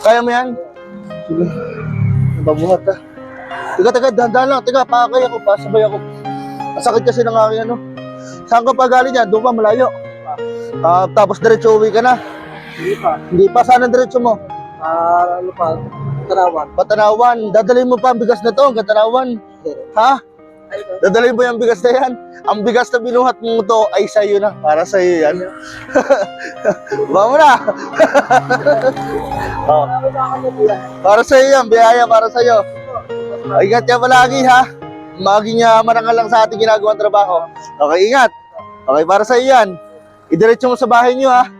Kaya mo yan? Sige. Nababuhat ka. Tiga, tiga, dahan lang. Tiga, pakakay ako, pasabay ako. Masakit kasi ng aking ano. Saan ka pa galing yan? Doon pa, malayo. Ah, tapos diretso uwi ka na. Hindi pa. Hindi pa, saan ang diretso mo? Ah, ano pa? Tarawan. Patanawan. Dadalhin mo pa ang bigas na to, ang Katanawan. Ha? Dadalhin mo yung bigas na yan. Ang bigas na binuhat mo to ay sa'yo na. Para sa'yo yan. Ba na. oh. Para sa'yo yan. Biyaya para sa'yo. Ingat ka palagi ha. Maging uh, marangal lang sa ating ginagawang trabaho. Okay, ingat. Okay, para sa'yo yan. Idiretso mo sa bahay niyo ha.